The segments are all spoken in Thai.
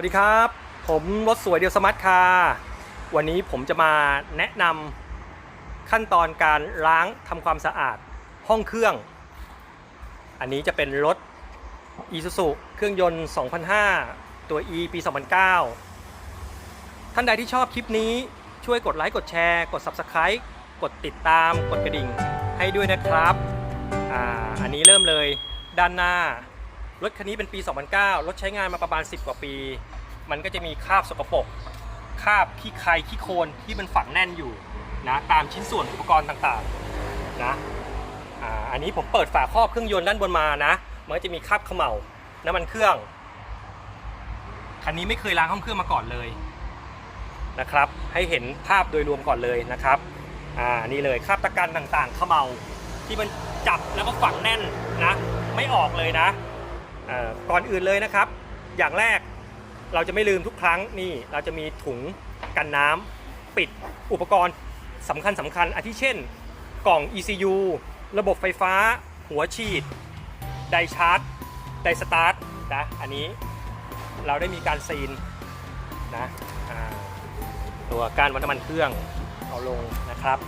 วัสดีครับ ผมรถสวยเดียวสมาร์ทคาร์วันนี้ผมจะมาแนะนำขั้นตอนการล้างทำความสะอาดห้องเครื่อง อันนี้จะเป็นรถ Isuzu เครื่องยนต์ 2005 ตัว E ปี 2009 ท่านใดที่ชอบคลิปนี้ช่วยกดไลค์กดแชร์ กด Subscribe กดติดตามกดกระดิ่งให้ด้วยนะครับอ่าอันนี้เริ่มเลยด้านหน้ารถคันนี้เป็นปี 2009 รถใช้งานมาประมาณ 10 กว่าปี มันก็จะมีคราบสกปรกคราบขี้ใครขี้โคลนที่มันฝังแน่นอยู่นะตามชิ้นส่วนอุปกรณ์ต่างๆนะอ่าอันนี้ผมเปิดฝาครอบเครื่องยนต์ด้านบนมานะ มันก็จะมีคราบเขม่าน้ำมันเครื่องคันนี้ไม่เคยล้างห้องเครื่องมาก่อนเลยนะครับ ให้เห็นภาพโดยรวมก่อนเลยนะครับอ่านี่เลยคราบตะกันต่างๆเขม่าที่มันจับแล้วก็ฝังแน่นนะ ไม่ออกเลยนะก่อนอื่นเลยนะครับ อย่างแรก เราจะไม่ลืมทุกครั้งนี่เราจะมีถุงกันน้ำปิดอุปกรณ์สำคัญสำคัญอาทิเช่น กล่อง ECU ระบบไฟฟ้า หัวฉีด ไดชาร์จ ไดสตาร์ทนะอันนี้เราได้มีการซีนนะตัวการวัดน้ำมันเครื่องเอาลงนะครับ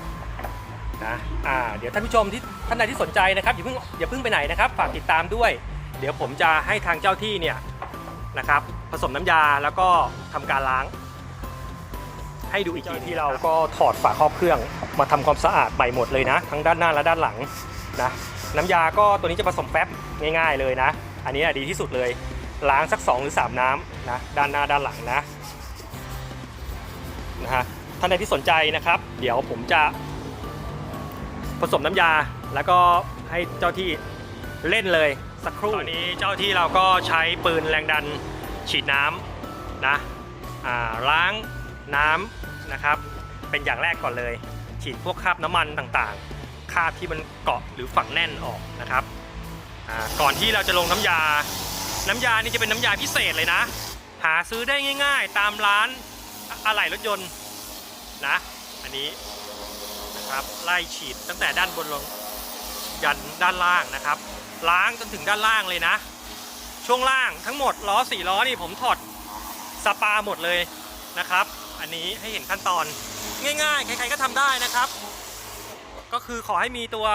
นะอ่าเดี๋ยวท่านผู้ชมที่ท่านใดที่สนใจนะครับอย่าเพิ่งอย่าเพิ่งไปไหนนะครับ ฝากติดตามด้วย เดี๋ยวผมจะให้ทางเจ้าที่เนี่ย นะครับ ผสมน้ำยาแล้วก็ทำการล้าง ให้ดูอีกทีที่เราก็ถอดฝาครอบเครื่องมาทำความสะอาดใหม่หมดเลยนะ ทั้งด้านหน้าและด้านหลังนะน้ำยาก็ตัวนี้จะผสมแป๊บง่ายๆเลยนะ อันนี้ดีที่สุดเลยล้างสัก 2 หรือ 3 น้ำนะด้านหน้าด้านหลังนะนะฮะท่านใดที่สนใจนะครับ เดี๋ยวผมจะผสมน้ำยาแล้วก็ให้เจ้าที่เล่นเลย สักครู่ ตอนนี้เจ้าที่เราก็ใช้ปืนแรงดันฉีดน้ำนะล้างน้ำนะครับ เป็นอย่างแรกก่อนเลย ฉีดพวกคราบน้ำมันต่างๆ คราบที่มันเกาะหรือฝังแน่นออกนะครับ ก่อนที่เราจะลงน้ำยา น้ำยานี่จะเป็นน้ำยาพิเศษเลยนะ หาซื้อได้ง่ายๆ ตามร้านอะไหล่รถยนต์นะ อันนี้นะครับ ไล่ฉีดตั้งแต่ด้านบนลงยันด้านล่างนะครับ ล้างจนถึงด้านล่างเลยนะ ช่วงล่างทั้งหมดล้อสี่ล้อนี่ผมถอดสปาหมดเลยนะครับ อันนี้ให้เห็นขั้นตอนง่าย ๆ ใครๆก็ทำได้นะครับ ก็คือขอให้มีตัว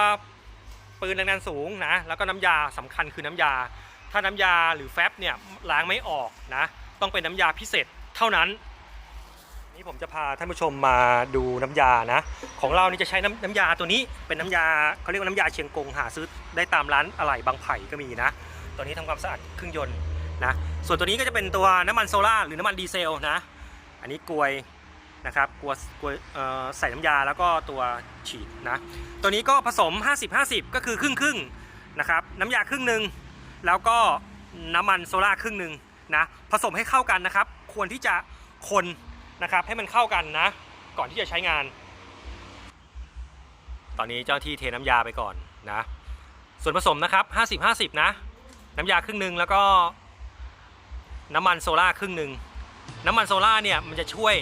ปืนแรงดันสูงนะ แล้วก็น้ำยาสำคัญคือน้ำยา ถ้าน้ำยาหรือแฟบเนี่ยล้างไม่ออกนะ ต้องเป็นน้ำยาพิเศษเท่านั้น นี่ผมจะพาท่านผู้ชมมาดูน้ำยานะ ของเรานี่จะใช้น้ำน้ำยาตัวนี้เป็นน้ำยาเขาเรียกว่าน้ำยาเชียงกงหาซื้อได้ตามร้านอะไหล่บางไผ่ก็มีนะ ตัวนี้ทำความสะอาดเครื่องยนต์นะ ส่วนตัวนี้ก็จะเป็นตัวน้ำมันโซล่าหรือน้ำมันดีเซลนะ อันนี้กลวยนะครับกลวยกลวยใส่น้ำยาแล้วก็ตัวฉีดนะ ตัวนี้ก็ผสม 50-50 ก็คือครึ่งครึ่งนะครับน้ำยาครึ่งหนึ่งแล้วก็น้ำมันโซล่าครึ่งหนึ่งนะผสมให้เข้ากันนะครับ ควรที่จะคน นะครับให้มันเข้ากันนะ ก่อนที่จะใช้งาน ตอนนี้เจ้าที่เทน้ำยาไปก่อนนะ ส่วนผสมนะครับ 50-50 นะ น้ำยาครึ่งหนึ่งแล้วก็น้ำมันโซล่าครึ่งหนึ่งน้ำมันโซล่าเนี่ยมันจะช่วย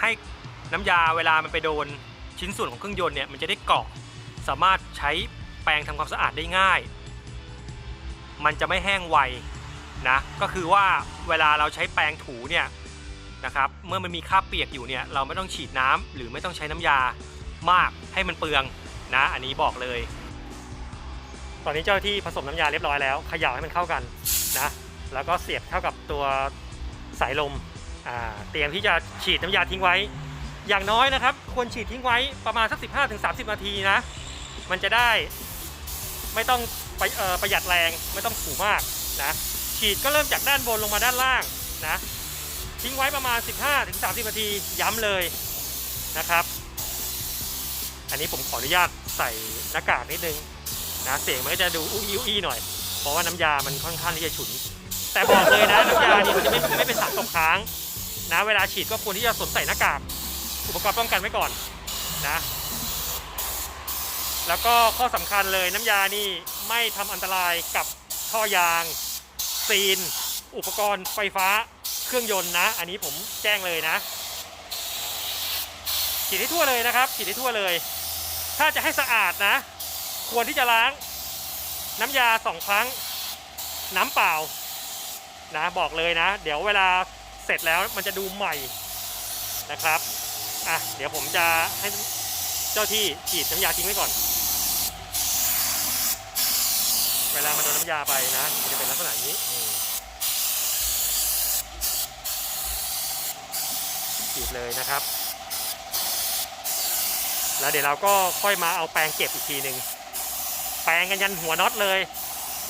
ให้น้ำยาเวลามันไปโดนชิ้นส่วนของเครื่องยนต์เนี่ยมันจะได้เกาะสามารถใช้แปรงทำความสะอาดได้ง่าย มันจะไม่แห้งไวนะก็คือว่าเวลาเราใช้แปรงถูเนี่ย นะครับเมื่อมันมีคราบเปียกอยู่เนี่ยเราไม่ต้องฉีดน้ำหรือไม่ต้องใช้น้ำยามากให้มันเปลืองนะอันนี้บอกเลย ตอนนี้เจ้าที่ผสมน้ำยาเรียบร้อยแล้วเขย่าให้มันเข้ากันนะแล้วก็เสียบเข้ากับตัวสายลมเตรียมที่จะฉีดน้ำยาทิ้งไว้ อย่างน้อยนะครับ ควรฉีดทิ้งไว้ประมาณสัก 15-30 นาทีนะ มันจะได้ไม่ต้องไปประหยัดแรงไม่ต้องถูมากนะฉีดก็เริ่มจากด้านบนลงมาด้านล่างนะ ทิ้งไว้ประมาณ 15-30 นาทีย้ำเลยนะครับ อันนี้ผมขออนุญาตใส่หน้ากากนิดนึงนะเสียงมันก็จะดูอุ้ยอุ้ยหน่อย เพราะว่าน้ำยามันค่อนข้างที่จะฉุน แต่บอกเลยนะน้ำยานี่มันจะไม่ไม่เป็นสารตกค้างนะเวลาฉีดก็ควรที่จะสวมใส่หน้ากากอุปกรณ์ป้องกันไว้ก่อนนะ แล้วก็ข้อสำคัญเลยน้ำยานี่ไม่ทำอันตรายกับท่อยางซีน อุปกรณ์ไฟฟ้า เครื่องยนต์นะ อันนี้ผมแจ้งเลยนะฉีดให้ทั่วเลยนะครับฉีดให้ทั่วเลย ถ้าจะให้สะอาดนะ ควรที่จะล้างน้ำยาสองครั้ง น้ำเปล่านะบอกเลยนะ เดี๋ยวเวลาเสร็จแล้วมันจะดูใหม่นะครับอะเดี๋ยวผมจะให้เจ้าที่ฉีดน้ำยาทิ้งไว้ก่อน เวลามันโดนน้ำยาไปนะ มันจะเป็นลักษณะนี้ ฉีดเลยนะครับ แล้วเดี๋ยวเราก็ค่อยมาเอาแปรงเก็บอีกทีหนึ่งแปรงกันยันหัวน็อตเลย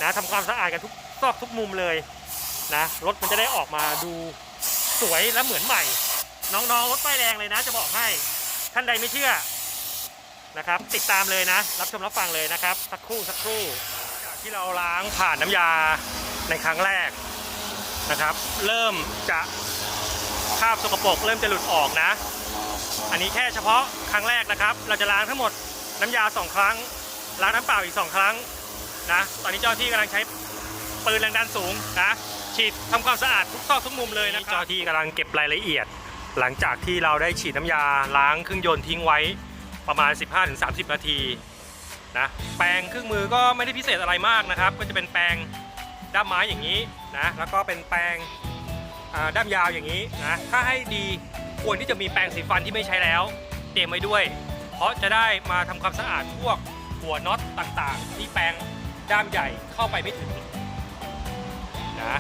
นะทำความสะอาดกันทุกซอกทุกมุมเลยนะรถมันจะได้ออกมาดูสวยและเหมือนใหม่ น้องๆรถป้ายแดงเลยนะ จะบอกให้ท่านใดไม่เชื่อนะครับ ติดตามเลยนะ รับชมรับฟังเลยนะครับ สักครู่สักครู่จากที่เราล้างผ่านน้ำยาในครั้งแรกนะครับ เริ่มจะ คราบสกปรกเริ่มจะหลุดออกนะ อันนี้แค่เฉพาะครั้งแรกนะครับ เราจะล้างทั้งหมดน้ำยา 2 ครั้ง ล้างน้ำเปล่าอีก 2 ครั้งนะ ตอนนี้เจ้าที่กำลังใช้ปืนแรงดันสูงนะฉีดทำความสะอาดทุกซอกทุกมุมเลยนะครับเจ้าที่กำลังเก็บรายละเอียด หลังจากที่เราได้ฉีดน้ำยาล้างเครื่องยนต์ทิ้งไว้ประมาณ 15-30 นาทีนะแปรงเครื่องมือก็ไม่ได้พิเศษอะไรมากนะครับ ก็จะเป็นแปรงด้ามไม้อย่างนี้นะแล้วก็เป็นแปรง ด้ามยาวอย่างนี้นะถ้าให้ดีควรที่จะมีแปรงสีฟันที่ไม่ใช้แล้วเตรียมไว้ด้วย เพราะจะได้มาทำความสะอาดพวกหัวน็อตต่างๆ ที่แปรงด้ามใหญ่เข้าไปไม่ถึงนะ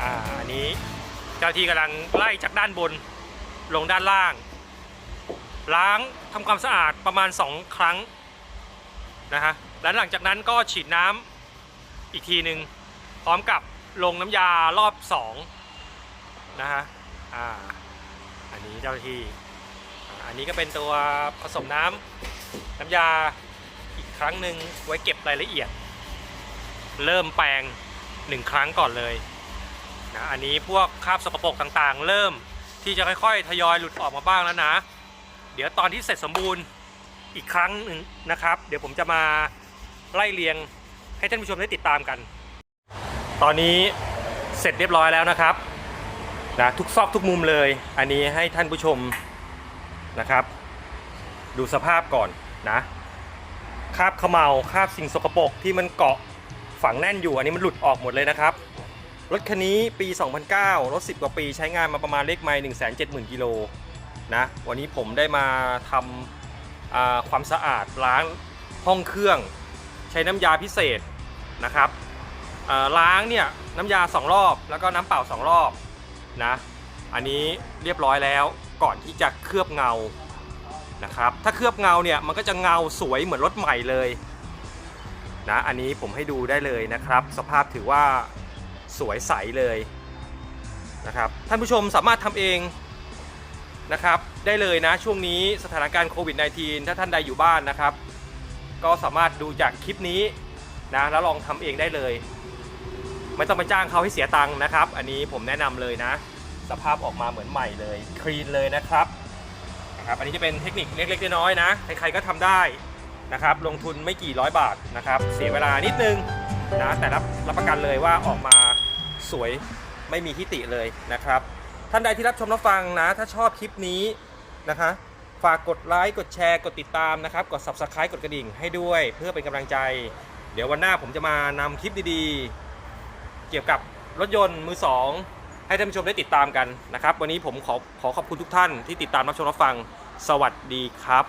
อ่าอันนี้เจ้าที่กำลังไล่จากด้านบนลงด้านล่าง ล้างทำความสะอาดประมาณ 2 ครั้งนะฮะแล้วหลังจากนั้นก็ฉีดน้ำอีกทีหนึ่งพร้อมกับลงน้ำยารอบ 2 นะฮะอ่าอันนี้เจ้าที่อันนี้ก็เป็นตัวผสมน้ำน้ำยาอีกครั้งหนึ่งไว้เก็บรายละเอียด เริ่มแปรงหนึ่งครั้งก่อนเลยนะอันนี้พวกคราบสกปรกต่างๆ เริ่มที่จะค่อยๆ ทยอยหลุดออกมาบ้างแล้วนะ เดี๋ยวตอนที่เสร็จสมบูรณ์อีกครั้งหนึ่งนะครับ เดี๋ยวผมจะมาไล่เรียงให้ท่านผู้ชมได้ติดตามกัน ตอนนี้เสร็จเรียบร้อยแล้วนะครับ นะทุกซอกทุกมุมเลย อันนี้ให้ท่านผู้ชมนะครับ ดูสภาพก่อนนะคราบขมเมาคราบสิ่งสกปรกที่มันเกาะฝังแน่นอยู่ อันนี้มันหลุดออกหมดเลยนะครับ รถคันนี้ปี 2009 รถ 10 กว่าปีใช้งานมาประมาณเลขไมล์170,000 กิโลนะวันนี้ผมได้มาทำความสะอาดล้างห้องเครื่อง ใช้น้ำยาพิเศษนะครับล้างเนี่ยน้ำยา 2 รอบ แล้วก็น้ำเปล่า 2 รอบ นะ อันนี้เรียบร้อยแล้วก่อนที่จะเคลือบเงานะครับ ถ้าเคลือบเงาเนี่ยมันก็จะเงาสวยเหมือนรถใหม่เลยนะอันนี้ผมให้ดูได้เลยนะครับ สภาพถือว่าสวยใสเลยนะครับท่านผู้ชมสามารถทำเองนะครับได้เลยนะช่วงนี้สถานการณ์โควิด -19 ถ้าท่านใดอยู่บ้านนะครับ ก็สามารถดูจากคลิปนี้นะแล้วลองทำเองได้เลย ไม่ต้องไปจ้างเขาให้เสียตังค์นะครับ อันนี้ผมแนะนำเลยนะ สภาพออกมาเหมือนใหม่เลย คลีนเลยนะครับนะครับ อันนี้จะเป็นเทคนิคเล็กๆน้อยๆนะ ใครๆก็ทำได้นะครับ ลงทุนไม่กี่ร้อยบาทนะครับ เสียเวลานิดนึงนะ แต่รับรับประกันเลยว่าออกมาสวยไม่มีทิติเลยนะครับ ท่านใดที่รับชมรับฟังนะ ถ้าชอบคลิปนี้นะคะฝากกดไลค์ กดแชร์ กดติดตามนะครับ กด subscribe กดกระดิ่งให้ด้วยเพื่อเป็นกำลังใจ เดี๋ยววันหน้าผมจะมานำคลิปดีๆ เกี่ยวกับรถยนต์มือสองให้ท่านผู้ชมได้ติดตามกันนะครับ วันนี้ผมขอขอขอบคุณทุกท่านที่ติดตามรับชมรับฟัง สวัสดีครับ